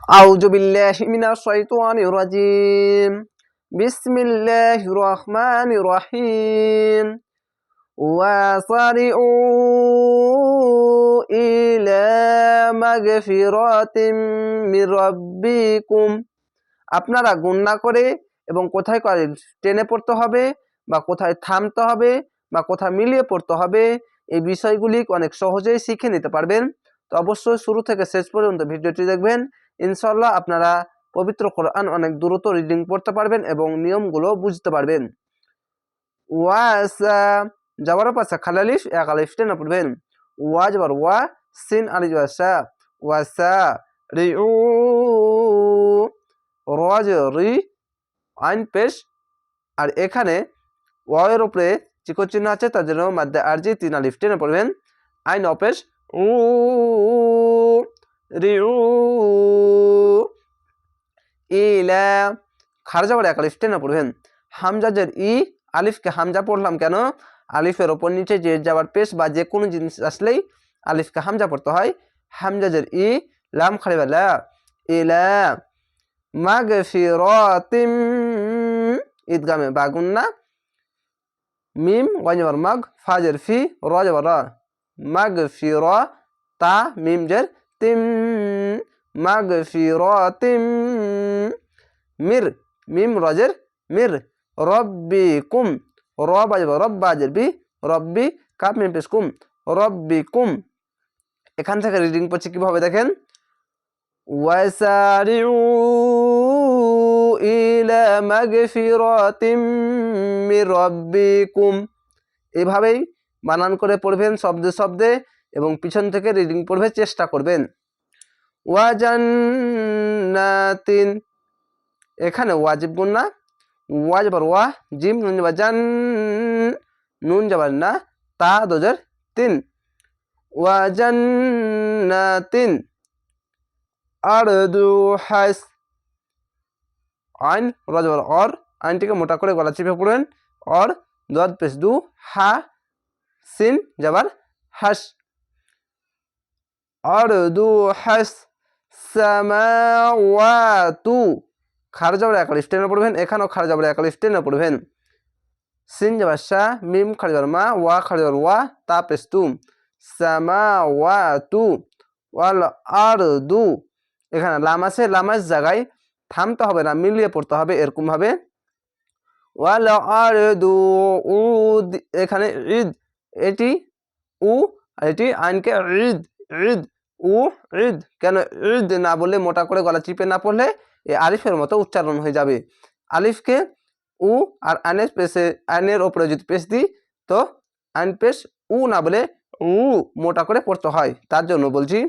أعوذ بالله من الشيطان الرجيم بسم الله الرحمن الرحيم وصارعوا إلى مغفرة من ربكم আপনারা গুণনা করে এবং কোথায় করে টেনে পড়তে হবে বা কোথায় থামতে হবে বা কোথায় মিলিয়ে পড়তে হবে এই বিষয়গুলি অনেক সহজেই শিখে নিতে পারবেন তো অবশ্যই শুরু থেকে শেষ পর্যন্ত ভিডিওটি দেখবেন ইনশাল্লাহ আপনারা পবিত্র কোরআন অনেক দ্রুত রিডিং পড়তে পারবেন এবং নিয়মগুলো বুঝতে পারবেন। ওয়াসা, যাওয়ার পাশে খালালিফ এক আলিফ টেনে পড়বেন। ওয়া যাবার ওয়া, সিন আলিফ ওয়াসা ওয়াসা, রি উ, রজ রি, আইন পেশ। আর এখানে ওয়ের উপরে চিকো চিহ্ন আছে, তার জন্য মাদ্দে আরজি তিন আলিফ টেনে পড়বেন। আইন অপেশ, উ রি উ ইলা। খারজা বলে এক আলিফ, টেনে পড়বেন। হামজাজের ই, আলিফকে হামজা পড়লাম কেন? আলিফের ওপর নিচে যে যাবার পেশ বা যে কোনো জিনিস আসলেই আলিফকে হামজা পড়তে হয়। হামজাজের ই, লাম খালিবালা ইলা, মাগফিরাতিম, ঈদগামে বাগুন্না মিম গঞ্জবর মাগ ফাজের ফি রজবর মাগফির তা মিম জের তিম মাগফিরাতিম মির মিম রজের মির রব্বি কুম রব আজব রব বাজের বি রব্বি কাপ মিম পেশ কুম রব্বি কুম এখান থেকে রিডিং পড়ছি কিভাবে দেখেন وسارعوا إلى مغفرة من ربكم এভাবেই বানান করে পড়বেন শব্দে শব্দে এবং পিছন থেকে রিডিং পড়বে, চেষ্টা করবেন। ওয়াজান্নাতিন। এখানে ওয়াজিব গুন্না ওয়া যাবার ওয়া, জিম, নুন যাবার জান, নুন যাবার না, তা, দোজার, তিন। ওয়াজান্নাতিন। আরদু হাস আইন রজবর অর। আইনটিকে মোটা করে গলা চিপে পড়বেন। অর দু, হা, সিন যাবার হাস। আরদু হাস সামাওয়াতু। খার যাবার একালিশ টেনে পড়বেন। এখানেও খার যাবার একালিশ টেনে পড়বেন। সিন যাবার মিম খার মা, ওয়া খার যাবার ওয়া, তা পেশ তু সামাওয়াতু ওয়াল আরদু। এখানে লামাসে লামাস জায়গায় থামতে হবে না, মিলিয়ে পড়তে হবে এরকম ভাবে ওয়াল আরদু উদ, এখানে ঈদ, এটি উ এটি আইনকে ঈদ। ঈদ উ ঈদ কেন ঈদ না বলে মোটা করে গলা চিপে না পড়লে এই আলিফের মতো উচ্চারণ হয়ে যাবে। আলিফকে উ আর আইনের পেশে আইনের ওপরে যদি পেশ দিই, তো আইন পেশ উ না বলে উ মোটা করে পড়তে হয়। তার জন্য বলছি,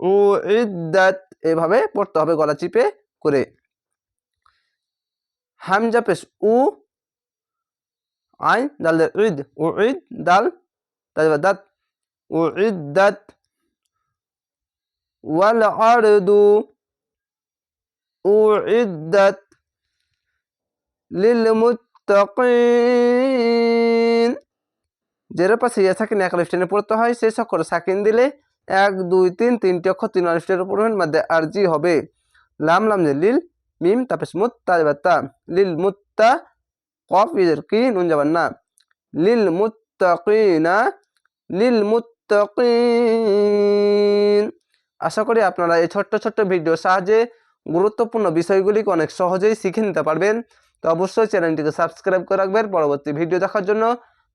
উ ইদ্দাত এভাবে পড়তে হবে গলা চিপে করে। হামজা পেশ উ, আইন দাল ঈদ উ ঈদ দাল তাজবা দাত, উ ইদ্দাত ওয়াল ইদ্দাত লিল মুত্তাকিন যেটার পাশে ইয়ে সাকিন এক লিফটেনে পড়তে হয় সেই সকলে সাকিন দিলে এক, দুই, তিন তিনটি অক্ষর তিন লিফটের পড়বেন মধ্যে আরজি হবে। লাম লাম যে লিল, মিম, তাপস মুত্তা যাবার তা লিল, মুত্তা, কফ, ইজের, কি, নুন যাবার না। লিল, মুত্তাকিনা, লিল, মুত্তাকিন। আশা করি আপনারা এই ছোট্ট ছোট্ট ভিডিও সাহায্যে গুরুত্বপূর্ণ বিষয়গুলিকে অনেক সহজেই শিখে নিতে পারবেন। তো অবশ্যই চ্যানেলটিকে সাবস্ক্রাইব করে রাখবেন। পরবর্তী ভিডিও দেখার জন্য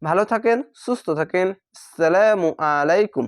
ভালো থাকেন, সুস্থ থাকেন। সালামু আলাইকুম।